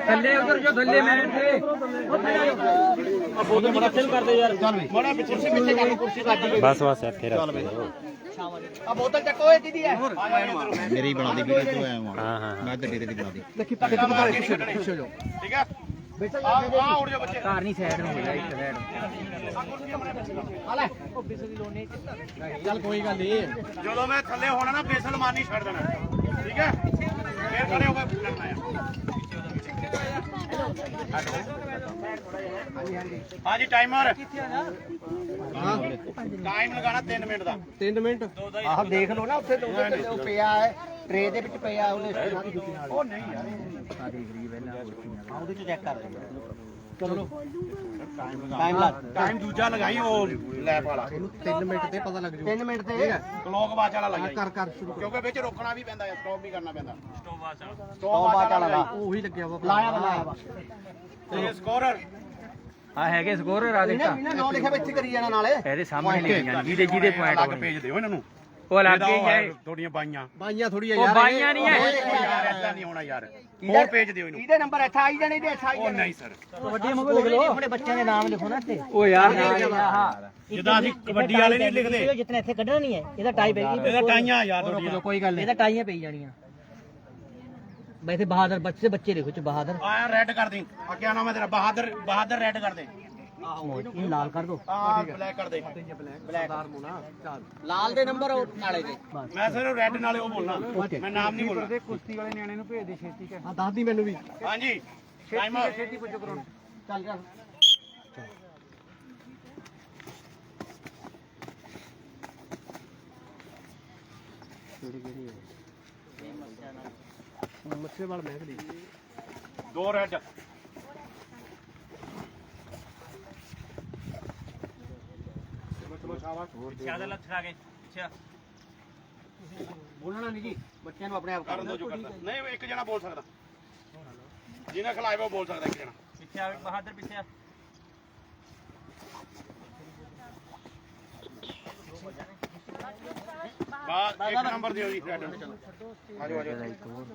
ਥੱਲੇ ਉਧਰ ਜੋ ਥੱਲੇ ਮੈਂ ਤੇ ਬਸ ਬਸ ਇੱਥੇ ਰੱਖ ਆ ਬੋਤਲ ਚੱਕੋ ਇਹ। ਕਿਹਦੀ ਹੈ ਮੇਰੀ ਬਣਾ ਦੀ ਵੀਡੀਓ ਤੋਂ ਆਇਆ ਹਾਂ ਹਾਂ ਹਾਂ। ਮੈਂ ਤੇ ਡੇਰੇ ਦੀ ਬਣਾ ਦੀ। ਠੀਕ ਹੈ? ਆ ਆ ਉੜ ਜਾ ਬੱਚੇ। ਘਰ ਨਹੀਂ ਸਾਈਡ ਨੂੰ ਮਿਲਿਆ ਇੱਕ ਸਾਈਡ ਚੱਲ ਕੋਈ ਗੱਲ ਨਹੀਂ। ਜਦੋਂ ਮੈਂ ਥੱਲੇ ਹੋਣਾ ਨਾ ਬੇਸਲ ਮਾਰਨੀ ਛੱਡ ਦੇਣਾ। ਠੀਕ ਹੈ? ਫੇਰ ਖੜੇ ਹੋ ਕੇ ਲੜਨਾ ਹੈ ਹਾਂਜੀ ਟਾਈਮਰ ਟਾਈਮ ਲਗਾਣਾ 3 ਮਿੰਟ ਦਾ। 3 ਮਿੰਟ? ਆਹ ਦੇਖ ਲਓ ਨਾ ਉੱਥੇ ਉਹ ਪਿਆ ਹੈ ਟਰੇ ਦੇ ਵਿੱਚ ਪਿਆ ਉਹਨੇ ਉਹ ਨਹੀਂ ਯਾਰ। ਹਾਂ ਉਹਦੇ ਚ ਚੈੱਕ ਕਰ ਲਓ ਚਲੋ। ਟਾਈਮ ਲਾ ਟਾਈਮ ਦੂਜਾ ਲਗਾਈ ਉਹ ਲੈਪ ਵਾਲਾ। 3 ਮਿੰਟ ਤੇ ਪਤਾ ਲੱਗ ਜੂ। 3 ਮਿੰਟ ਤੇ ਕਲੋਕ ਬਾਚ ਵਾਲਾ ਲਗਾਈ। ਕਰ ਕਰ ਸ਼ੁਰੂ ਕਿਉਂਕਿ ਵਿੱਚ ਰੋਕਣਾ ਵੀ ਪੈਂਦਾ ਹੈ ਸਟਾਪ ਵੀ ਕਰਨਾ ਪੈਂਦਾ। ਸਟੋ ਬਾਟ ਵਾਲਾ। ਲਾ ਉਹੀ ਲੱਗਿਆ ਵਾ। ਲਾਇਆ ਵਾ ਲਾਇਆ ਵਾ। ਤੇ ਸਕੋਰਰ ਆ ਹੈਗੇ ਸਕੋਰਰ ਆ ਦੇਖਾ। ਇਹਨੇ ਨਾਂ ਲਿਖਿਆ ਵਿੱਚ ਕਰੀ ਜਾਣਾ ਨਾਲੇ। ਇਹਦੇ ਸਾਹਮਣੇ ਲਿਖ ਜਾਣ ਜਿਹਦੇ ਜਿਹਦੇ ਪੁਆਇੰਟ ਅਲੱਗ ਹੋਣੇ ਭੇਜ ਦਿਓ ਇਹਨਾਂ ਨੂੰ। ਉਹ ਲੱਗ ਗਈ ਜਾਏ ਤੁਹਾਡੀਆਂ ਬਾਈਆਂ। ਬਾਈਆਂ ਥੋੜੀ ਉਹ ਬਾਈਆਂ ਨਹੀਂ ਯਾਰ ਏਦਾਂ ਨਹੀਂ ਹੋਣਾ ਯਾਰ। ਹੋਰ ਭੇਜ ਦਿਓ ਇਹਨੂੰ। ਇਹਦੇ ਨੰਬਰ ਇੱਥੇ ਆਈ ਜਾਣੇ ਇਹਦੇ ਇੱਥੇ ਆਈ ਉਹ ਜਾਣੇ। ਨਹੀਂ ਸਰ। ਵੱਡੀ ਮਗੋ ਲਿਖ ਲਓ। ਆਪਣੇ ਬੱਚਿਆਂ ਦੇ ਨਾਮ ਲਿਖੋ ਨਾ ਇੱਥੇ। ਉਹ ਯਾਰ ਆਹ ਜਿੱਦਾਂ ਅਸੀਂ ਕਬੱਡੀ ਵਾਲੇ ਨਹੀਂ ਲਿਖਦੇ। ਜਿਤਨੇ ਇੱਥੇ ਕੱਢਣਾ ਨਹੀਂ ਹੈ। ਇਹਦਾ ਟਾਈ ਪੈਗੀ ਇਹਦਾ ਟਾਈਆਂ ਯਾਰ ਤੁਹਾਡੀਆਂ। ਕੋਈ ਗੱਲ ਇਹਦਾ ਟਾਈਆਂ ਪਈ ਜਾਣੀਆਂ। ਵੈਸੇ ਬਹਾਦਰ ਬੱਚੇ ਬੱਚੇ ਲਿਖੋ ਚ ਬਹਾਦਰ। ਆਇਆ ਰੈੱਡ ਕਰ ਦੇ। ਆ ਕਿਆ ਨਾਮ ਹੈ ਤੇਰਾ। ਬਹਾਦਰ ਬਹਾਦਰ ਰੈੱਡ ਕਰ ਦੇ। ਇਹ ਲਾਲ ਕਰ ਦੋ। ਆ ਬਲੈਕ ਕਰ ਦੇ। ਲਾਲ ਦੇ ਨੰਬਰ ਨਾਲੇ ਦੇ। ਮੈਂ ਸਿਰਫ ਰੈੱਡ ਨਾਲੇ ਉਹ ਬੋਲਣਾ। ਮੈਂ ਨਾਮ ਨਹੀਂ ਬੋਲਣਾ। ਕੁਸ਼ਤੀ ਵਾਲੇ ਨਿਆਣੇ ਨੂੰ ਭੇਜ ਦੇ ਛੇਤੀ ਕਰ। ਹਾਂ ਦੱਸ ਦੀ ਮੈਨੂੰ ਵੀ। ਹਾਂਜੀ। ਟਾਈਮਰ ਛੇਤੀ ਪੁੱਛੋ ਕਰਾਉਣ ਚੱਲ ਚੱਲ ਮੱਛੇ ਵਾਲ ਮਹਿਕ ਦੀ ਦੋ ਰੈੱਡ ਬੋਲਣਾ ਨਹੀਂ ਜੀ ਬੱਚਿਆਂ ਨੂੰ ਆਪਣੇ ਆਪ ਕਰਨ ਦੋ ਜੋ ਕਰਦਾ ਨਹੀਂ ਇੱਕ ਜਣਾ ਬੋਲ ਸਕਦਾ। ਜਿਹਨੇ ਖਿਲਾਏ ਉਹ ਬੋਲ ਸਕਦਾ ਇੱਕ ਜਣਾ। ਪਿੱਛੇ ਆ ਬਹਾਦਰ ਪਿੱਛੇ ਆ। ਬਾਅਦ ਇੱਕ ਨੰਬਰ ਦਿਓ ਜੀ ਰੈੱਡ ਆਜੋ ਆਜੋ।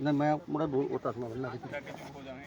ਨਾ ਮੈਂ ਮੁੰਡਾ ਬੋਲ ਉਹ ਤੱਕ ਮੈਂ ਬੋਲਣਾ ਹੋ ਜਾਣੇ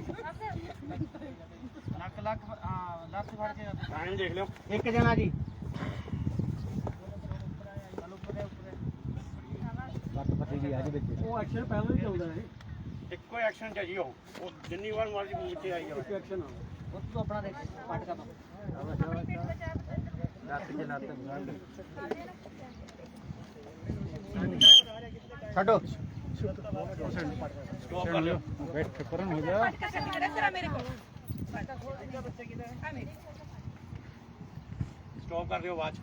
ਟਾਈਮ ਦੇਖ ਲਿਓ ਇੱਕ ਜਣਾ ਜੀ ਉਹ ਐਕਸ਼ਨ ਪਹਿਲਾਂ ਹੀ ਚੱਲਦਾ ਹੈ ਇੱਕੋ ਐਕਸ਼ਨ ਚ ਜੀ ਉਹ ਉਹ ਜਿੰਨੀ ਵਾਰ ਮਰਜ਼ੀ ਮੂੰਹ ਤੇ ਆਈ ਜਾਵੇ ਐਕਸ਼ਨ ਉਹ ਤੋਂ ਆਪਣਾ ਦੇ ਪੱਟ ਕਰ ਛੱਡੋ ਸਟਾਪ ਕਰ ਲਿਓ ਬੈਠ ਕਰਨ ਹੋ ਜਾ ਸਟਾਪ ਕਰ ਲਿਓ ਆਵਾਜ਼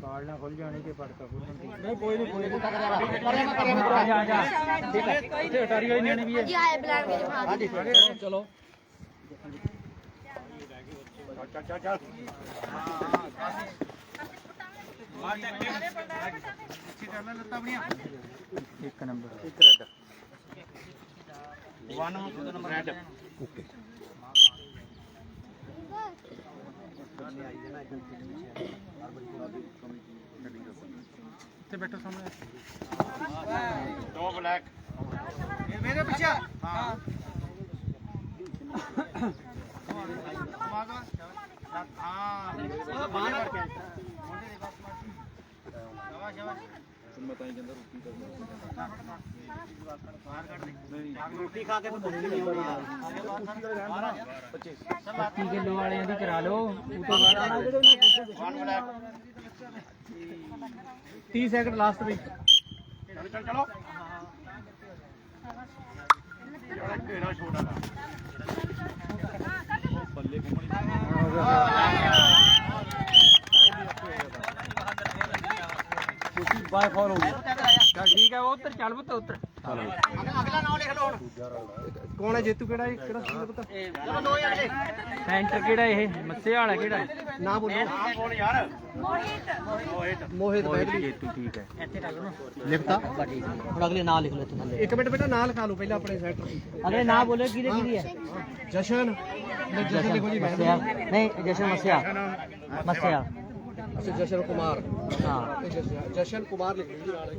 ਕਾਲ ਨਾ ਖੁੱਲ ਜਾਣੀ ਕਿ ਪਟਕਾ ਖੁੱਲਣ ਦੀ ਨਹੀਂ ਕੋਈ ਨਹੀਂ ਕੋਈ ਨਹੀਂ ਆ ਜਾ ਆ ਜਾ ਇੱਥੇ ਅਟਾਰੀ ਵਾਲੇ ਨਿਆਣੇ ਵੀ ਹੈ ਜੀ ਆਏ ਬਲੈਕ ਮੇਰੇ ਭਾਗ ਚਲੋ ਚੱਲ ਚੱਲ ਚੱਲ ਇੱਕ ਨੰਬਰ ਇੱਕ ਰੈੱਡ ਵਨ ਰੈੱਡ ਇੱਥੇ ਬੈਠੋ ਸਾਹਮਣੇ ਦੋ ਬਲੈਕ ਪਿੱਛੇ ਹਾਂ ਰੋਟੀ ਖਾ ਕੇ ਤਾਂ ਬੋਲੀ ਨਹੀਂ ਆਉਣੀ ਯਾਰ 30 ਕਿਲੋ ਵਾਲਿਆਂ ਦੀ ਕਰਾ ਲਓ ਉਹ ਤੋਂ ਬਾਅਦ ਵਨ ਬਲੈਕ 30 ਸੈਕਿੰਡ ਲਾਸਟ ਵੀ। ਚਲੋ ਚਲ ਜਿਹੜਾ ਘੇਰਾ ਛੋਟਾ ਦਾ ਤੁਸੀਂ ਬਾਈ ਫਾਲ ਹੋ ਚੱਲ ਠੀਕ ਹੈ ਉੱਤਰ ਚੱਲ ਪੁੱਤ ਉੱਤਰ ਅਗਲਾ ਨਾਮ ਲਿਖ ਲਓ ਹੁਣ। ਕੌਣ ਹੈ ਜੇਤੂ ਕਿਹੜਾ ਇਹ? ਕਿਹੜਾ ਸਕੂਲ ਪਤਾ? ਚਲੋ ਦੋ ਹੀ ਅਗਲੇ ਸੈਂਟਰ ਕਿਹੜਾ ਇਹ? ਮੱਸੇ ਵਾਲਾ ਕਿਹੜਾ ਨਾ ਬੋਲੋ। ਨਾਮ ਬੋਲ ਯਾਰ। ਮੋਹਿਤ। ਮੋਹਿਤ। ਬੈਦਰੀ ਜੇਤੂ ਠੀਕ ਹੈ। ਲਿਖਤਾ? ਹੁਣ ਅਗਲੇ ਨਾਂ ਲਿਖ ਲਓ ਇੱਥੇ ਥੱਲੇ। ਇੱਕ ਮਿੰਟ ਬੇਟਾ ਨਾਂ ਲਿਖਾ ਲਓ ਪਹਿਲਾਂ ਆਪਣੇ ਸੈਂਟਰ ਅਗਲੇ ਨਾਂ ਬੋਲੇ ਕਿਹਦੇ ਕਿਹਦੀ ਹੈ? ਜਸ਼ਨ। ਨਹੀਂ ਜਸ਼ਨ ਲਿਖੋ ਜੀ ਮਸਿਆ। ਮੈਂ ਨਹੀਂ ਜਸ਼ਨ ਮਸਿਆ। ਮਸਿਆ। ਅੱਛਾ ਜਸ਼ਨ ਕੁਮਾਰ। ਹਾਂ। ਜਸ਼ਨ- ਕੁਮਾਰ ਲਿਖ ਜੀ ਨਾਲ।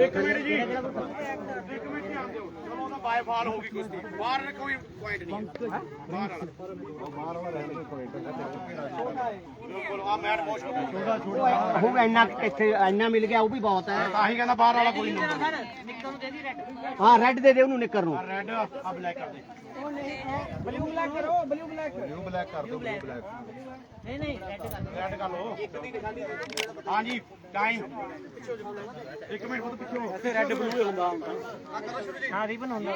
ਇੱਕ ਮਿੰਟ ਜੀ। ਇੱਕ ਮਿੰਟ ਹੀ ਆਉਂਦੇ ਹੋ ਉਹਦਾ ਬਾਈਫਾਲ ਹੋ ਗਈ ਕੁਸ਼ਤੀ ਬਾਹਰ ਕੋਈ ਪੁਆਇੰਟ ਨਹੀਂ ਹੈ। ਬਾਹਰ ਵਾਲਾ। ਬਿਲਕੁਲ ਆ ਮੈਟ ਬਹੁਤ ਛੋਟਾ ਛੋਟਾ ਉਹ ਇੰਨਾ ਇੱਥੇ ਇੰਨਾ ਮਿਲ ਗਿਆ ਉਹ ਵੀ ਬਹੁਤ ਹੈ। ਤਾਂ ਹੀ ਕਹਿੰਦਾ ਬਾਹਰ ਵਾਲਾ ਕੋਈ ਨਹੀਂ। ਹਾਂ ਰੈੱਡ ਦੇ ਦੇ ਉਹਨੂੰ ਨਿੱਕਰ ਨੂੰ। ਰੈੱਡ ਆ ਬਲੈਕ ਕਰ ਦੇ ਰੈੱਡ ਕਰ ਲਓ। ਹਾਂਜੀ ਟਾਈਮ ਇੱਕ ਮਿੰਟ ਬਹੁਤ ਪਿੱਛੇ। ਹੋ ਇੱਥੇ ਰੈੱਡ ਬਲੂ ਹੁੰਦਾ ਹਾਂ ਰਿਬਨ ਹੁੰਦਾ।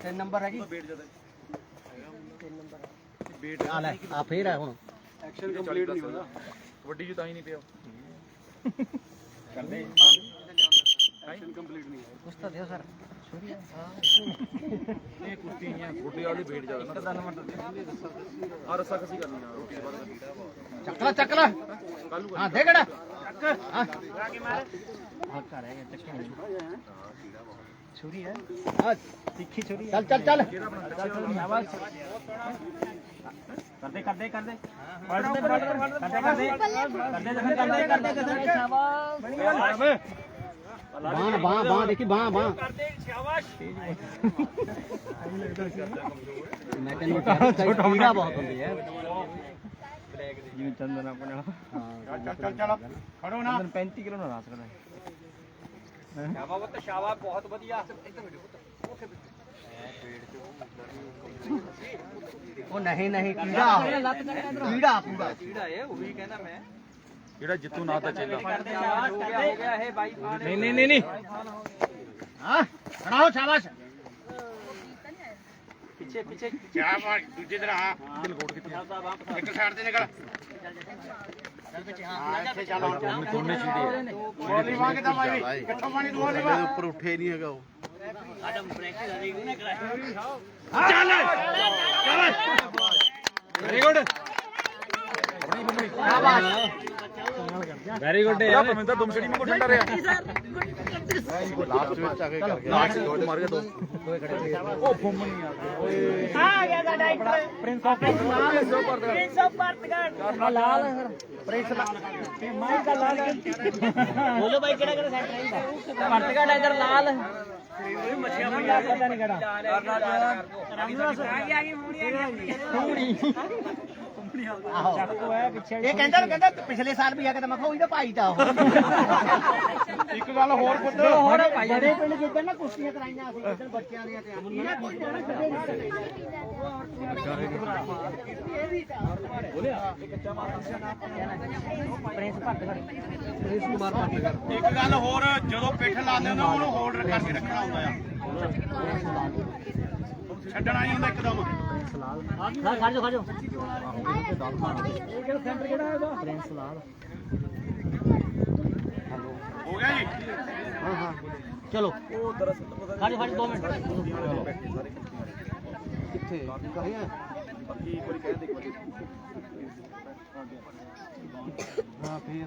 ਤਿੰਨ ਨੰਬਰ ਹੈ। ਜੀ ਆ ਲੈ ਆ ਫੇਰ ਹੈ ਹੁਣ ਐਕਸ਼ਨ ਕੰਪਲੀਟ ਨਹੀਂ ਹੁੰਦਾ ਵੱਡੀ ਜੀ ਤਾਂ ਹੀ ਨਹੀਂ ਪਿਆ ਕਰਦੇ ਐਕਸ਼ਨ ਕੰਪਲੀਟ ਨਹੀਂ ਕੁਛ ਤਾਂ ਦਿਓ ਸਰ ਇਹ ਕੁਸ਼ਤੀ ਗੁੱਡੇ ਵਾਲੀ ਵੇਟ ਜ਼ਿਆਦਾ ਨਾ ਆ ਰਸਾ ਕਸੀ ਕਰਨੀ ਆ ਰੋਟੀ ਦੇ ਚੱਕ ਲੈ ਚੱਕ ਲੈ। ਹਾਂ ਦੇ ਗੜਾ ਹਾਂ ਛੁਰੀ ਹੈ। ਹਾਂ ਤਿੱਖੀ ਛੁਰੀ ਚੱਲ ਚੱਲ ਚੱਲ ਕਰਦੇ ਕਰਦੇ ਕਰਦੇ ਪੜਦੇ ਪੜਦੇ ਕਰਦੇ ਕਰਦੇ ਕਰਦੇ ਕਰਦੇ ਕਰਦੇ ਸ਼ਾਬਾਸ਼ ਬਾਹ ਬਾਹ ਬਾਹ ਦੇਖੀ ਬਾਹ ਬਾਹ। ਕਰਦੇ ਸ਼ਾਬਾਸ਼। ਮੈਂ ਤੈਨੂੰ ਕਿਹਾ ਕੀੜਾ ਬਹੁਤ ਹੁੰਦੀ ਹੈ। ਜਿਵੇਂ ਚੰਦਨ ਆਪਣੇ ਨਾਲ। ਚੱਲ ਚੱਲ ਚੱਲ ਖੜੋ ਨਾ। 35 ਕਿਲੋ ਨਾ ਲਾ ਸਕਦਾ ਸ਼ਾਬਾਸ਼ ਸ਼ਾਬਾਸ਼ ਬਹੁਤ ਵਧੀਆ। ਉਹ ਨਹੀਂ ਨਹੀਂ ਕੀੜਾ ਕੀੜਾ ਪੂਰਾ ਕਿਹੜਾ ਇਹ ਉਹ ਵੀ ਕਹਿੰਦਾ ਮੈਂ। ਜਿਹੜਾ ਜਿੱਤੂ ਨਾ ਤਾਂ ਚੱਲਾ। ਨਹੀਂ ਨਹੀਂ ਨਹੀਂ ਨਹੀਂ। ਹਾਂ ਖੜਾ ਹੋ ਸ਼ਾਬਾਸ਼। ਪਿੱਛੇ ਪਿੱਛੇ। ਕਿਆ ਬਾਤ ਦੂਜੇ ਤਰ੍ਹਾਂ। ਹਾਂ ਦਿਲ ਕੋਟ ਕਿੱਥੇ ਇੱਕ ਸਾਈਡ ਤੇ ਨਿਕਲ। ਹਾਂ ਇੱਥੇ ਚੱਲ। ਹੁਣ ਦੋਨੇ ਛੀੜੇ ਬੋਲੀ ਵਾਂ ਕਿਦਾਂ ਬਾਈ ਕਿੱਥੋਂ ਪਾਣੀ ਦੂਆ ਲੈਵਾ ਉੱਪਰ ਉੱਠੇ ਨਹੀਂ ਹੈਗਾ ਉਹ। ਵੈਰੀ ਗੁੱਡ ਵੈਰੀ ਗੁੱਡ ਯਾਰ। ਮੈਂ ਤਾਂ ਦਮਸੜੀ ਮੇ ਕੋ ਠੰਡਾ ਰਿਹਾ ਲਾਸਟ ਵਿੱਚ ਆ ਕੇ ਕਰ ਗਿਆ ਲਾਸਟ ਦੋ ਮਾਰ ਗਿਆ ਦੋ ਉਹ ਫੁੰਮ ਨਹੀਂ ਆ ਆ ਗਿਆ ਦਾ। Director prince of prince of Partapgarh Lal. Prince ਮਾਈ ਦਾ ਲਾਲ ਬੋਲੋ ਭਾਈ ਕਿਹੜਾ ਕਿਹੜਾ ਸੈਂਟਰ ਹੈ ਪਰਤਗੜ ਇਧਰ ਲਾਲ। ਮੱਛੀਆਂ ਪਈਆਂ। ਪਤਾ ਨਹੀਂ ਕਿਹੜਾ। ਆ? ਗਈ ਆ ਗਈ ਮੂੜੀ ਆ ਗਈ। ਆਹੋ। ਇਹ ਕਹਿੰਦਾ ਕਹਿੰਦਾ ਪਿਛਲੇ ਸਾਲ ਵੀ ਆ ਕੇ ਤਾਂ ਮੈਂ ਕਿਹਾ ਉਹੀ ਤਾਂ ਭਾਈ ਦਾ ਉਹ। ਇੱਕ ਗੱਲ ਹੋਰ ਪੁੱਤ। ਹੋਰ ਬੜੇ ਪਿੰਡ ਜਿੱਦਾਂ ਨਾ ਕੁਸ਼ਤੀਆਂ ਕਰਾਈਆਂ ਅਸੀਂ ਜਿੱਦਣ ਬੱਚਿਆਂ ਦੀਆਂ ਤੇ ਇਹਨਾਂ ਕੋਈ ਜਾਣਾ ਛੱਡੇ ਨਹੀਂ ਪ੍ਰਿੰਸ ਭੱਟਗੜ ਪ੍ਰਿੰਸ ਕੁਮਾਰ ਪਾਟੀਗਰ ਇੱਕ ਗੱਲ ਹੋਰ ਜਦੋਂ ਪਿੱਠ ਲਾਉਂਦੇ ਹੁੰਦੇ ਉਹਨੂੰ ਹੋਲਡ ਕਰਕੇ ਰੱਖਣਾ ਹੁੰਦਾ ਆ। ਛੱਡਣਾ ਨਹੀਂ ਹੁੰਦਾ ਇੱਕਦਮ। ਹਾਂ ਖੜ ਜਾ ਖੜ ਜਾ ਪ੍ਰਿੰਸ ਲਾਲ ਹੋ ਗਿਆ ਜੀ? ਹਾਂ ਹਾਂ। ਚਲੋ। ਖੜ ਜਾ ਖੜ ਜਾ 2 ਮਿੰਟ। ਕਿੱਥੇ? ਕਰੇ ਆ? ਹਾਂ ਫੇਰ।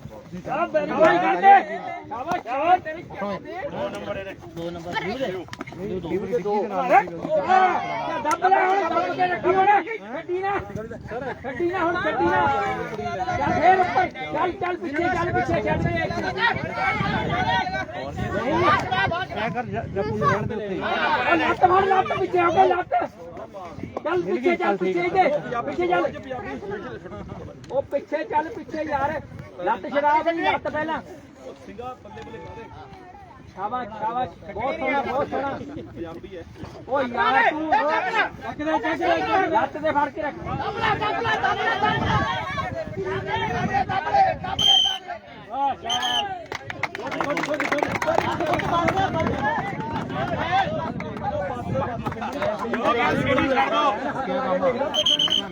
ਉਹ ਪਿੱਛੇ ਚੱਲ ਪਿੱਛੇ ਚੱਲ ਪਿੱਛੇ ਦੇ ਪਿੱਛੇ ਚੱਲ। ਉਹ ਪਿੱਛੇ ਚੱਲ ਪਿੱਛੇ ਯਾਰ। ਲੱਤ ਛੜਾ ਦੇ ਲੱਤ ਪਹਿਲਾਂ। ਸ਼ਾਬਾਸ਼ ਸ਼ਾਬਾਸ਼। ਬਹੁਤ ਸੋਹਣਾ ਬਹੁਤ ਸੋਹਣਾ। ਪੰਜਾਬੀ ਹੈ। ਓ ਯਾਰ ਤੂੰ ਚੱਕ ਦੇ ਚੱਕ ਦੇ ਲੱਤ ਦੇ ਫੜ ਕੇ ਰੱਖ।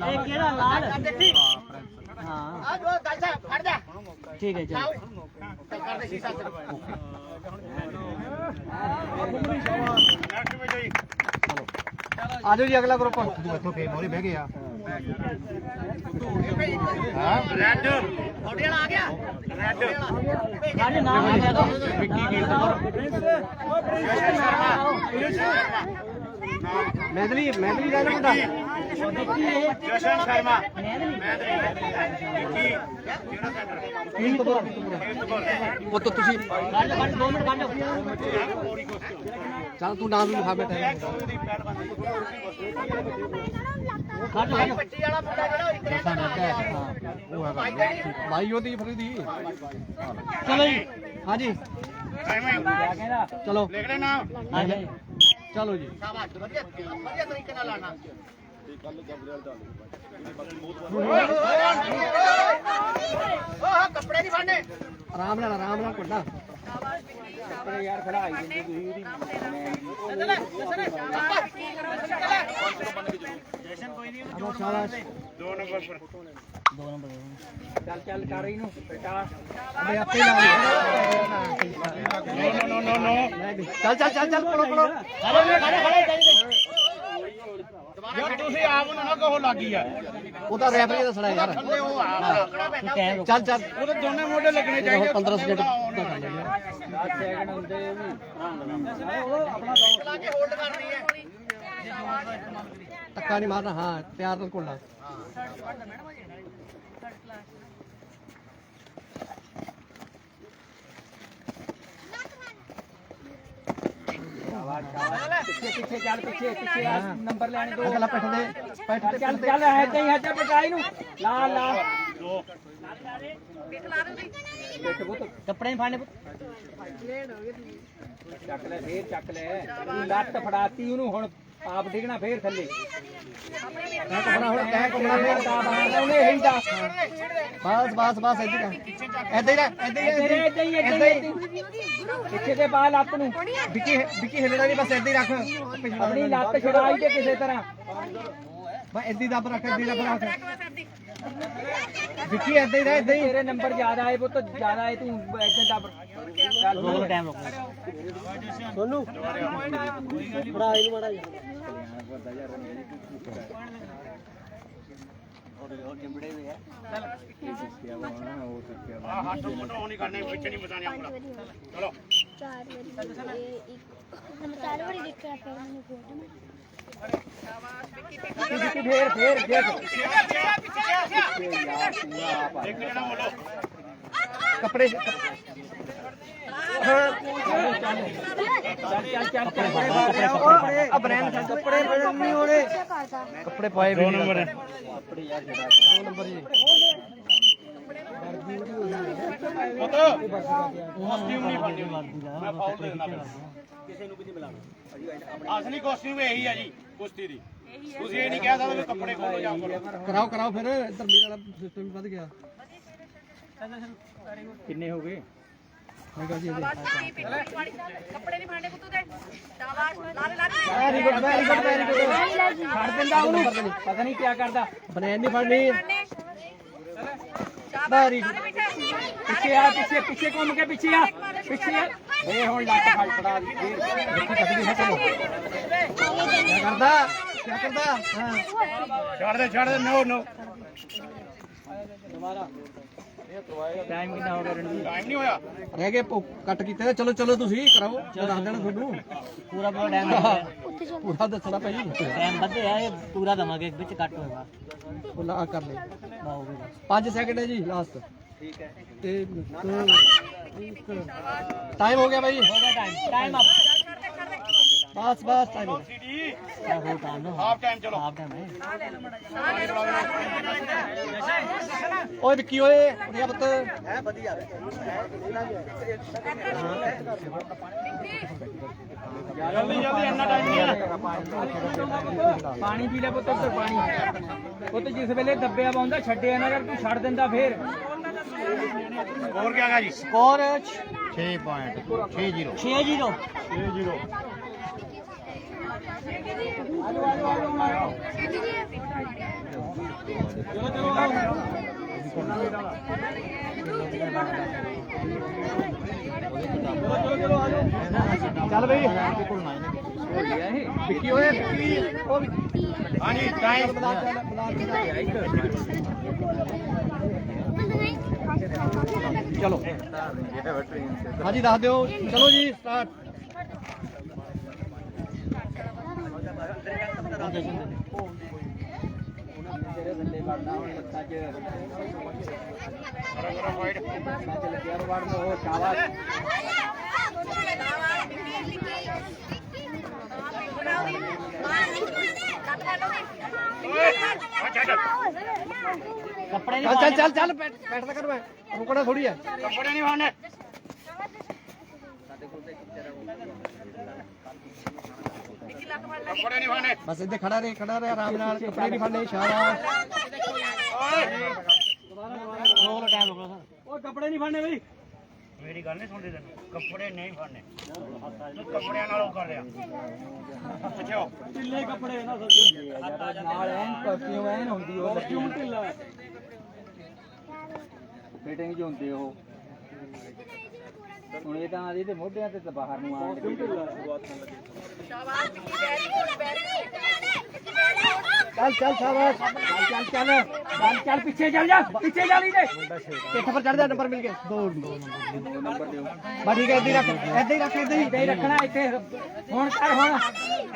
ਇਹ ਕਿਹੜਾ ਲਾਲ? ਹਾਂ ਆ ਜੋ ਗੱਲ ਹੈ। ਫੜ ਜਾ ਠੀਕ ਹੈ ਚਲੋ। ਕਰਦੇ ਸੀ ਸੱਤ ਆ ਜਾਓ ਜੀ ਅਗਲਾ ਗਰੁੱਪ ਤੂੰ ਇੱਥੋਂ ਫੇਰ ਮੋਰੇ ਬਹਿ ਗਿਆ। ਰੈੱਡ ਤੁਹਾਡੇ ਵਾਲਾ ਆ ਗਿਆ? ਰੈੱਡ ਸਾਡੇ ਨਾਮ ਆ ਗਿਆ ਵਿੱਕੀ ਕੀਰਤਨ ਮੈਦਲੀ ਮੈਦਲੀ ਦਾ ਮੁੰਡਾ ਜਸ਼ਨ ਸ਼ਰਮਾ। ਉਹ ਤਾਂ ਤੁਸੀਂ ਕੱਢ ਕੱਢ ਦੋ ਮਿੰਟ ਕੱਢ ਚੱਲ ਤੂੰ ਨਾਮ ਵੀ ਲਿਖਾ ਬੈਠਾ। ਕੱਢ ਕੱਢ। ਬੱਚੀ ਵਾਲਾ ਮੁੰਡਾ ਜਿਹੜਾ ਉਹ ਇੱਕ ਐਸਾ ਨਾ ਕਹਿ ਉਹ ਹੈਗਾ ਭਾਈ ਉਹਦੀ ਫਰੀਦੀ ਚਲੋ ਜੀ। ਹਾਂਜੀ। ਚਲੋ। ਲਿਖ ਲੈ ਨਾਮ ਹਾਂਜੀ। ਚਲੋ ਜੀ। ਸ਼ਾਬਾਸ਼ ਵਧੀਆ ਵਧੀਆ ਤਰੀਕੇ ਨਾਲ ਲਾਣਾ। ਉਹ ਕੱਪੜੇ ਨਹੀਂ ਫੜਨੇ ਆਰਾਮ ਨਾਲ ਆਰਾਮ ਨਾਲ ਕੋਡਾ ਅਬਾ ਸ਼ਾਬਾਸ਼ ਦੋ ਨੰਬਰ ਪਰ ਦੋ ਨੰਬਰ ਚੱਲ ਚੱਲ ਕਰ ਇਹਨੂੰ ਬੇਟਾ ਅਬੇ ਆਪੇ ਲਾ ਨੋ ਨੋ ਨੋ ਨੋ ਚੱਲ ਚੱਲ ਚੱਲ ਚੱਲ ਪੜੋ ਪੜੋ ਖੜੇ ਖੜੇ ਖੜੇ ਚਾਹੀਦੇ ਯਾਰ ਤੁਸੀਂ ਆਪ ਨੂੰ ਨਾ ਕਹੋ ਲੱਗੀ ਆ। ਉਹ ਤਾਂ ਰੈਫਰੀ ਦਾ ਸੜਾ ਯਾਰ। ਥੱਲੇ ਉਹ ਰੁਕ ਚੱਲ ਚੱਲ। ਉਹਦੇ ਦੋਨੇ ਮੋਢੇ ਲੱਗਣੇ ਚਾਹੀਦੇ 15 ਸਕਿੰਟ ਦਾ ਕਰ ਲੈਂਦੇ ਲਾ ਕੇ ਹੋਲਡ ਕਰਨੀ ਹੈ ਟੱਕਾ ਨਹੀਂ ਮਾਰਨਾ ਹਾਂ ਨਾਲ ਕੋਲਾ ਪਿੱਛੇ ਚੱਲ ਪਿੱਛੇ ਪਿੱਛੇ ਆ ਨੰਬਰ ਲੈਣੇ ਦੋ ਅਗਲਾ ਪੈਠ ਦੇ ਪੈਠ ਤੇ ਚੱਲ ਚੱਲ ਹੈ ਤੇ ਹੈ ਤੇ ਪਟਾਈ ਨੂੰ ਲਾ ਲਾ ਕੱਪੜੇ ਫਾਣੇ ਚੱਕ ਲੈ, ਫੇਰ ਚੱਕ ਲੈ। ਤੂੰ ਲੱਤ ਫੜਾਤੀ ਉਹਨੂੰ, ਹੁਣ ਆਪ ਡਿੱਗਣਾ ਫੇਰ ਥੱਲੇ। ਕਹਿ ਕੋਣਾ ਹੁਣ ਕਹਿ ਕੋਣਾ ਫੇਰ ਤਾਂ ਬਾਹਰ ਉਹਨੇ ਹਿੰਦਾ ਬਸ ਬਸ ਬਸ ਇੱਧਰ ਇੱਧਰ ਇੱਧਰ ਇੱਧਰ ਹੀ ਪਿੱਛੇ ਤੇ ਪਾ ਲੱਤ ਨੂੰ ਵਿੱਕੀ ਵਿੱਕੀ ਹਿੱਲਣਾ ਨਹੀਂ ਬਸ ਇੱਧਰ ਹੀ ਰੱਖ ਆਪਣੀ ਲੱਤ ਛੜਾਈ ਤੇ ਕਿਸੇ ਤਰ੍ਹਾਂ ਬਸ ਇੱਧਰ ਹੀ ਦੱਬ ਰੱਖ ਇੱਧਰ ਹੀ ਦੱਬ ਰੱਖ ਵਿੱਕੀ ਇੱਧਰ ਹੀ ਰਹਿ ਇੱਧਰ ਹੀ ਤੇਰੇ ਨੰਬਰ ਜ਼ਿਆਦਾ ਆਏ ਪੁੱਤ ਜ਼ਿਆਦਾ ਆਏ ਤੂੰ ਏਦਾਂ ਦੱਬ ਚੱਲ ਦੋ ਟਾਈਮ ਰੁਕ ਸੋਨੂ ਭਰਾ ਇਹਨੂੰ ਮਾੜਾ ਜਾ ਆ ਹੱਥ ਮੋਟਾ ਨਹੀਂ ਕਰਨੇ ਵਿੱਚ ਨਹੀਂ ਬਸਾਣੇ ਆਪਣਾ ਚਲੋ ਚਾਰ ਵਾਰੀ ਇਹ ਇੱਕ ਨੰਬਰ ਚਾਰ ਵਾਰੀ ਦੇਖਿਆ ਚੱਲ ਚੱਲ ਚੱਲ ਆ ਬ੍ਰਾਂਡ ਕੱਪੜੇ ਨਹੀਂ ਹੋਣੇ ਕਰਦਾ ਕੱਪੜੇ ਪਾਏ ਦੋ ਨੰਬਰ ਦੋ ਨੰਬਰ ਜੀ ਪੁੱਤ ਕਾਸਟਿਊਮ ਨਹੀਂ ਫੜਨੀ ਮੈਂ ਫਾਉਲ ਦੇ ਦਿੰਦਾ ਕਿਸੇ ਨੂੰ ਵੀ ਨਹੀਂ ਮਿਲਾਣਾ ਅਸਲੀ ਕਾਸਟਿਊਮ ਇਹੀ ਆ ਜੀ ਕੁਸ਼ਤੀ ਦੀ। ਤੁਸੀਂ ਇਹ ਨਹੀਂ ਕਹਿ ਸਕਦੇ ਕੱਪੜੇ ਖੋਲੋ ਜਾਂ ਕਰੋ। ਕਰਾਓ ਕਰਾਓ ਫਿਰ ਇੱਧਰ ਮੇਰੇ ਵਾਲਾ ਸਿਸਟਮ ਵੱਧ ਗਿਆ। ਕਿੰਨੇ ਹੋ ਗਏ? ਹੈਗਾ ਜੀ ਇਹਦੇ ਕੱਪੜੇ ਨਹੀਂ ਫਾੜੇ ਪੁੱਤੂ ਦੇ ਸ਼ਾਬਾਸ਼ ਲਾ ਲਾ very good very good very good ਛੱਡ ਦਿੰਦਾ ਉਹਨੂੰ। ਪਤਾ ਨਹੀਂ ਕੀ ਕਰਦਾ। ਬਨੈਣ ਨਹੀਂ ਫੜਨੀ। ਵੈਰੀ ਗੁੱਡ ਪਿੱਛੇ ਆ ਪਿੱਛੇ ਪਿੱਛੇ ਘੁੰਮ ਕੇ ਪਿੱਛੇ ਆ। ਪਿੱਛੇ ਆ ਇਹ ਹੁਣ ਲੱਤ ਫੜ ਫੜਾ ਦੀ ਕੀ ਕਰਦਾ? ਕੀ ਕਰਦਾ? ਹਾਂ। ਛੱਡ ਦੇ ਛੱਡ ਦੇ। ਨੋ ਨੋ। ਟਾਈਮ ਕਿੰਨਾ ਹੋ ਗਿਆ ਰਣਜੀਤ? ਟਾਈਮ ਨਹੀਂ ਹੋਇਆ। ਰਹਿ ਗਏ ਕੱਟ ਕੀਤੇ ਨੇ। ਚਲੋ ਚਲੋ ਤੁਸੀਂ ਕਰਾਓ। ਮੈਂ ਦੱਸ ਦੇਣਾ ਤੁਹਾਨੂੰ। ਪੂਰਾ ਪੂਰਾ ਟਾਈਮ ਪੂਰਾ ਦੱਸਣਾ ਭਾਈ ਟਾਈਮ ਵਧਿਆ ਇਹ ਪੂਰਾ ਦਵਾਂਗੇ। ਵਿੱਚ ਕੱਟ ਹੋਏਗਾ। ਉਹ ਲਾ ਕਰ ਲੈ ਹੋ ਗਿਆ 5 ਸੈਕਿੰਡ ਹੈ ਜੀ ਲਾਸਟ ਠੀਕ ਹੈ। ਤੇ ਟਾਈਮ ਹੋ ਗਿਆ ਭਾਈ ਹੋ ਗਿਆ ਟਾਈਮ ਟਾਈਮ ਅਪ ਬਸ ਬਸ ਟਾਈਮ ਸੀਡੀ ਹਾਫ ਟਾਈਮ ਚਲੋ ਓਏ ਵਿੱਕੀ ਓਏ ਵਧੀਆ ਪੁੱਤ। ਜਲਦੀ ਜਲਦੀ ਇੰਨਾ ਟਾਈਮ ਨਹੀਂ ਹੈ। ਪਾਣੀ ਪੀ ਲੈ ਪੁੱਤ ਉੱਧਰ ਪਾਣੀ। ਪੁੱਤ ਜਿਸ ਵੇਲੇ ਦੱਬਿਆ ਪਾਉਂਦਾ ਛੱਡਿਆ ਨਾ ਕਰ ਤੂੰ ਛੱਡ ਦਿੰਦਾ ਫੇਰ। ਹੋਰ ਕੀ ਹੈਗਾ ਜੀ? ਸਕੋਰ 6 ਪੁਆਇੰਟ 6 0 6-0 ਚੱਲ ਬਈ ਵਿੱਕੀ ਓਏ ਹਾਂਜੀ ਟਾਈਮ ਚਲੋ ਹਾਂਜੀ ਦੱਸ ਦਿਓ ਚਲੋ ਜੀ ਸਟਾਰਟ ਕੱਪੜੇ ਚੱਲ ਚੱਲ ਚੱਲ ਚੱਲ ਬੈਠ ਬੈਠਦਾ ਕਰ ਮੈਂ। ਰੁਕਣਾ ਥੋੜੀ ਹੈ ਕੱਪੜੇ ਨਹੀਂ ਫੜਨੇ ਕੱਪੜੇ ਨਹੀਂ ਫੜਨੇ ਬਸ ਇੱਥੇ ਖੜਾ ਰਹੇ ਖੜਾ ਰਹੇ ਆਰਾਮ ਨਾਲ ਕੱਪੜੇ ਨਹੀਂ ਫੜਨੇ ਸ਼ਾਬਾਸ਼ ਰੋਲ ਟਾਈਮ ਰੋਲ ਓਏ ਕੱਪੜੇ ਨਹੀਂ ਫੜਨੇ ਬਈ। ਮੇਰੀ ਗੱਲ ਨਹੀਂ ਸੁਣਦੇ ਤੈਨੂੰ। ਕੱਪੜੇ ਨਹੀਂ ਫੜਨੇ। ਕੱਪੜਿਆਂ ਨਾਲ ਉਹ ਕਰ ਰਿਹਾ ਪੁੱਛੋ ਢਿੱਲੇ ਕੱਪੜੇ ਨਾ ਸੱਜੇ ਨਾਲ ਐਨ ਕਸਟਿਊਮ ਐਨ ਹੁੰਦੀ ਉਹ ਕਸਟਿਊਮ ਢਿੱਲਾ। ਫਿਟਿੰਗ ਜੋ ਹੁੰਦੀ ਉਹ। ਹੁਣ ਇਹ ਤਾਂ ਆਦੀ ਮੋਢਿਆਂ ਤੇ ਤਾਂ ਬਾਹਰ ਨੂੰ ਆਣ ਕੇ ਚੱਲ ਚੱਲ ਸ਼ਾਬਾਸ਼। ਚੱਲ ਚੱਲ ਚੱਲ। ਚੱਲ ਚੱਲ, ਪਿੱਛੇ ਚੱਲ ਜਾ, ਪਿੱਛੇ ਚੱਲ ਹੀ ਦੇ ਪਰ ਚੜ ਨੰਬਰ ਮਿਲ ਗਏ ਦੋ। ਨੰਬਰ ਦਿਓ ਬਾ ਠੀਕ ਹੈ ਇੱਥੇ ਹੀ ਰੱਖ ਇੱਥੇ ਹੀ ਰੱਖ ਇੱਥੇ ਹੀ। ਇੱਥੇ ਹੀ ਰੱਖਣਾ ਇੱਥੇ। ਹੁਣ ਕਰ, ਹੁਣ।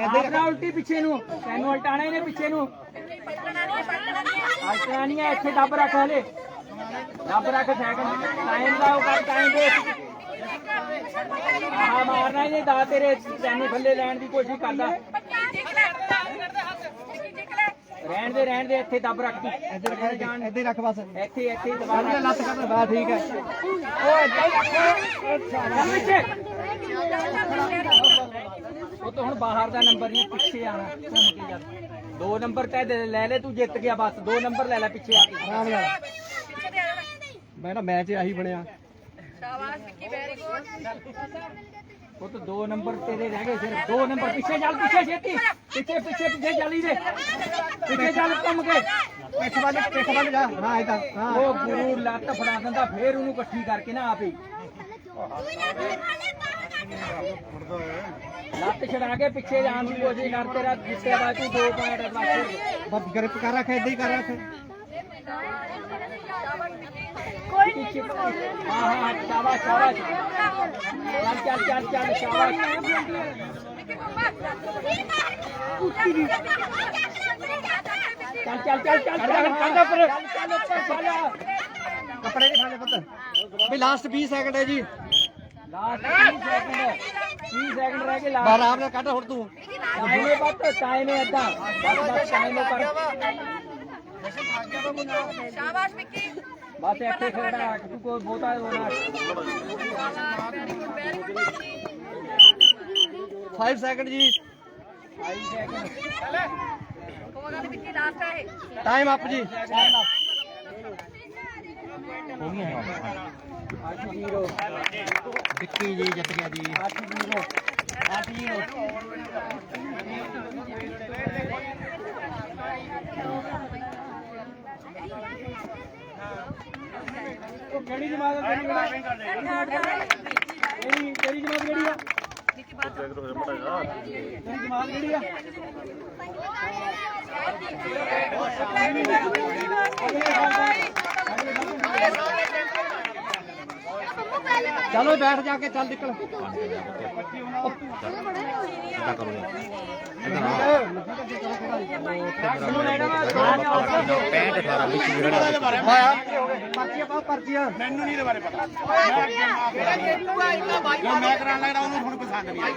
ਆਪਣਾ ਉਲਟੀ ਪਿੱਛੇ ਨੂੰ। ਤੈਨੂੰ ਉਲਟਾਣਾ ਇਹਨੇ ਪਿੱਛੇ ਨੂੰ। ਆਟਣਾ ਨਹੀਂ ਇੱਥੇ, ਦੱਬ ਰੱਖ ਹਲੇ। ਦੱਬ ਰੱਖ ਸੈਕਿੰਡ ਟਾਈਮ ਦਾ ਉਹ ਕਰ ਟਾਈਮ ਦੇ ਆ ਮਾਰਨਾ ਇਹਨੇ ਦਾ ਤੇਰੇ ਤੈਨੂੰ ਥੱਲੇ ਲੈਣ ਦੀ ਕੋਸ਼ਿਸ਼ ਕਰਦਾ। ਰਹਿਣ ਦੇ ਰਹਿਣ ਦੇ ਇੱਥੇ ਦੱਬ ਰੱਖ ਤੂੰ। ਇੱਥੇ ਰੱਖ ਇੱਥੇ ਹੀ ਰੱਖ ਬਸ। ਇੱਥੇ ਇੱਥੇ ਦਬਾ ਲੱਤ ਲੱਤ ਕਰ ਬਾ ਠੀਕ ਹੈ। ਓਏ ਪਿੱਛੇ ਉਹ ਤਾਂ ਹੁਣ ਬਾਹਰ ਦਾ ਨੰਬਰ ਨਹੀਂ ਪਿੱਛੇ ਆਣਾ। ਘੁੰਮ ਕੇ ਜਾ ਦੋ ਨੰਬਰ ਤੇ ਲੈ ਲੈ ਤੂੰ ਜਿੱਤ ਗਿਆ ਬਸ। ਦੋ ਨੰਬਰ ਲੈ ਲੈ ਪਿੱਛੇ ਆ ਕੇ। ਆਰਾਮ ਨਾਲ। ਮੈਂ ਨਾ ਮੈਚ ਆਹੀ ਬਣਿਆ। ਉਹ ਤਾਂ ਦੋ ਨੰਬਰ ਤੇਰੇ ਰਹਿ ਗਏ ਸਿਰ ਦੋ ਨੰਬਰ ਪਿੱਛੇ ਚੱਲ ਪਿੱਛੇ ਛੇਤੀ। ਪਿੱਛੇ ਪਿੱਛੇ ਪਿੱਛੇ ਚੱਲੀ ਦੇ। ਪਿੱਛੇ ਚੱਲ ਘੁੰਮ ਕੇ। ਪਿੱਠ ਵੱਲ ਪਿੱਠ ਵੱਲ ਜਾ। ਹਾਂ ਇਦਾਂ ਹਾਂ। ਉਹ ਗੁਰੂ ਲੱਤ ਫੜਾ ਦਿੰਦਾ ਫੇਰ ਉਹਨੂੰ ਇਕੱਠੀ ਕਰਕੇ ਨਾ ਆਪੇ ਲੱਤ ਛੜਾ ਕੇ ਪਿੱਛੇ ਜਾਣ ਦੀ ਕੋਸ਼ਿਸ਼ ਕਰ ਤੇਰਾ ਜਿੱਤੇ ਬਾਅਦ ਤੂੰ ਦੋ ਪੁਆਇੰਟ ਬਸ ਗ੍ਰਿਪ ਕਰ ਰੱਖ ਇੱਦਾਂ ਹੀ ਕਰ ਰੱਖ। ਪਿੱਛੇ ਹਾਂ ਹਾਂ ਸ਼ਾਬਾਸ਼ ਸ਼ਾਬਾਸ਼ ਚੱਲ ਚੱਲ ਚੱਲ ਚੱਲ ਸ਼ਾਬਾਸ਼ ਚੱਲ ਚੱਲ ਚੱਲ ਚੱਲ ਚੱਲ ਚੱਲ ਉੱਪਰ ਚੱਲ ਉੱਪਰ ਚੱਲ ਕੱਪੜੇ ਨਹੀਂ ਖਾਣੇ ਪੁੱਤ ਵੀ ਲਾਸਟ 20 ਸੈਕਿੰਡ ਹੈ ਜੀ ਲਾਸਟ 30 ਸੈਕਿੰਡ 30 ਸੈਕਿੰਡ ਰਹਿ ਗਏ ਬਾ ਲਾਸਟ ਆਰਾਮ ਨਾਲ ਕੱਢ ਹੁਣ ਤੂੰ ਟਾਈਮ ਹੈ ਬਸ ਟਾਈਮ ਹੈ ਅੱਧਾ ਬਸ ਬਸ ਟਾਈਮ ਹੈ ਇੱਥੇ ਖੜਾ ਤੂੰ ਕੋਈ ਬਹੁਤਾ ਹੋਣਾ 5 ਸੈਕਿੰਡ ਜੀ। 5 ਸੈਕਿੰਡ ਕੋਈ ਗੱਲ ਵਿੱਕੀ ਲਾਸਟ ਹੈ ਟਾਈਮ ਅਪ ਜੀ। ਅੱਠ ਜ਼ੀਰੋ ਵਿੱਕੀ ਜੀ ਜਿੱਤ ਗਿਆ ਜੀ। ਅੱਠ ਜ਼ੀਰੋ ਅੱਠ ਜ਼ੀਰੋ ਉਹ ਕਿਹੜੀ ਜਮਾਤ ਹੈ ਤੇਰੀ ਕਿਹੜੀ ਤੇਰੀ ਜਮਾਤ ਕਿਹੜੀ ਆ? ਤੇਰੀ ਜਮਾਤ ਕਿਹੜੀ ਆ? ਪਹਿਲੇ ਚਲੋ ਬੈਠ ਜਾ ਕੇ ਚੱਲ ਨਿਕਲ। ਇਦਾਂ ਕਰੋ ਪਰਚੀਆਂ ਮੈਨੂੰ ਨਹੀਂ ਇਹਦੇ ਬਾਰੇ ਪਤਾ ਮੈਂ ਅੱਗੇ ਨਾ ਜੋ ਮੈਂ ਕਰਾਉਣ ਲੱਗਦਾ ਉਹਨੂੰ ਹੁਣ ਪਸੰਦ ਨਹੀਂ ਆਈ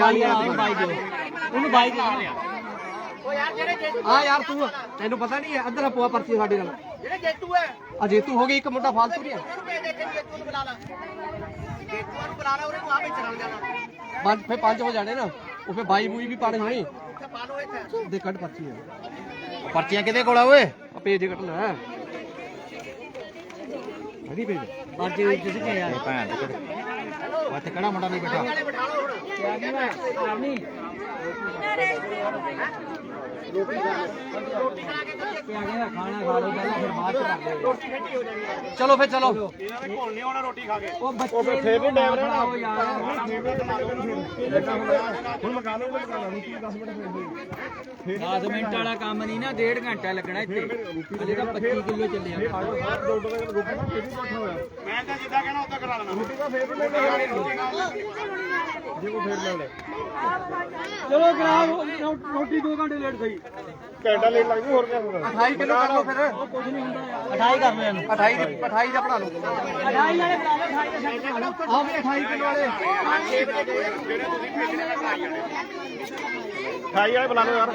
ਬਾਈ ਆ ਬਾਈ ਦਿਓ ਉਹਨੂੰ ਬਾਈ ਦੇ ਆ ਯਾਰ ਤੂੰ ਤੈਨੂੰ ਪਤਾ ਨਹੀਂ ਹੈ ਅੰਦਰ ਪਵਾ ਪਰਚੀ ਸਾਡੇ ਨਾਲ। ਜਿਹੜੇ ਜੇਤੂ ਹੈ। ਆ ਜੇਤੂ ਹੋ ਗਈ ਇੱਕ ਮੁੰਡਾ ਫਾਲਤੂ ਨਹੀਂ ਹੈ। ਰੁਪਏ ਦੇ ਕੇ ਜੇਤੂ ਨੂੰ ਬੁਲਾ ਲਾ। ਜੇਤੂ ਨੂੰ ਬੁਲਾ ਲਾ ਉਹਨੇ ਆ ਵਿੱਚ ਰਲ ਜਾਣਾ। ਪੰਜ ਫੇ ਪੰਜ ਹੋ ਜਾਣੇ ਨਾ। ਉਹ ਫੇ ਬਾਈ ਬੂਈ ਵੀ ਪਾਣੇ ਹੋਣੀ। ਤੇ ਪਾ ਲਓ ਇੱਥੇ। ਦੇ ਕੱਢ ਪਰਚੀ ਹੈ ਪਰਚੀਆਂ ਕਿਹਦੇ ਕੋਲ ਆ ਓਏ? ਆ ਪੇਜ ਕੱਟਣਾ ਹੈ ਅੜੀ ਪੇਜ ਪਰਚੀ ਵਿੱਚ ਤੁਸੀਂ ਕਿਹਾ ਯਾਰ ਭੈਣ ਦੇ ਉੱਥੇ ਕਿਹੜਾ ਮੁੰਡਾ ਨਹੀਂ ਬੈਠਾ? ਨਾਲੇ ਬਿਠਾ ਲਓ ਹੁਣ। ਖਾਣਾ ਖਾ ਲਓ ਪਹਿਲਾਂ ਫਿਰ ਬਾਅਦ ਚ ਕਰਦੇ ਚਲੋ ਚਲੋ। ਇਹਨਾਂ ਦੇ ਘੋਲ ਨਹੀਂ ਆਉਣਾ ਰੋਟੀ ਖਾ ਕੇ। ਉਹ ਬੱਚੇ ਫੇਰ ਵੀ ਡੈਵਰ ਬਣਾਓ ਯਾਰ। ਹੁਣ ਮਕਾ ਲਓ ਮਕਾ ਲਓ 10 ਮਿੰਟ 10 ਮਿੰਟ ਵਾਲਾ ਕੰਮ ਨਹੀਂ ਨਾ ਡੇਢ ਘੰਟਾ ਲੱਗਣਾ ਇੱਥੇ। ਅਜੇ ਤਾਂ 25 ਕਿਲੋ ਚੱਲਿਆ। ਮੈਂ ਤਾਂ ਜਿੱਦਾਂ ਕਹਿਣਾ ਉਦਾਂ ਕਰਾ ਲੈਣਾ ਚਲੋ ਕਰਾ ਰੋਟੀ 2 ਘੰਟੇ ਲੇਟ ਸਹੀ। ਘੰਟਾ ਲੇਟ ਲੱਗ ਹੋਰ ਕਿਆ ਹੋਗਾ 28 ਕਿਲੋ ਕਰ ਲਓ ਫਿਰ। 28 ਕਰ ਲੈਣ। 28 ਦੀ 28 ਦਾ ਬਣਾ ਲਓ। 28 ਵਾਲੇ ਬਣਾ ਲਓ 28 ਦਾ ਸੈੱਟ ਬਣਾ ਲਓ ਆ ਵੀ 28 ਕਿਲੋ ਵਾਲੇ। ਖਾਈ ਵਾਲੇ ਬੁਲਾ ਲਓ ਯਾਰ।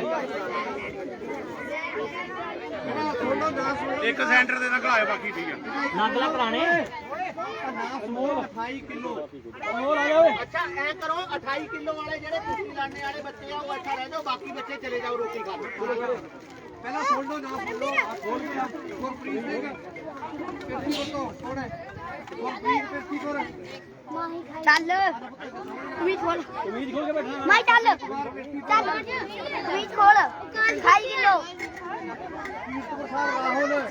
ਇੱਕ ਸੈਂਟਰ ਦੇ ਨਾਲ ਘਲਾਏ ਬਾਕੀ ਠੀਕ ਹੈ ਨਗਲਾ ਪੁਰਾਣੇ। ਸਮੋਲ 28 ਕਿਲੋ ਉਹ ਲਾ ਓਏ ਅੱਛਾ ਐ ਕਰੋ 28 ਕਿਲੋ ਵਾਲੇ ਜਿਹੜੇ ਕੁਸ਼ਤੀ ਲੜਨੇ ਵਾਲੇ ਬੱਚੇ ਆ ਉਹ ਇੱਥੇ ਰਹਿ ਜਾਓ ਬਾਕੀ ਬੱਚੇ ਚਲੇ ਜਾਓ ਰੋਟੀ ਖਾਣ ਪਹਿਲਾਂ ਸੁਣ ਲਓ ਨਾ ਸੁਣ ਲਓ। ਹੋਰ ਗੁਰਪ੍ਰੀਤ ਸਿੰਘ। ਕਿੱਥੇ ਬੋਲੋ ਥੋੜੇ ਗੁਰਪ੍ਰੀਤ ਕੋਲ ਮਾਹੀ ਚੱਲ ਉਮੀਦ ਖੋਲ ਉਮੀਦ ਖੋਲ ਕੇ ਬੈਠਾ। ਮਾਈ ਚੱਲ ਚੱਲ ਉਮੀਦ ਖੋਲ ਖਾਈ ਲੋ ਰਾਹੁਲ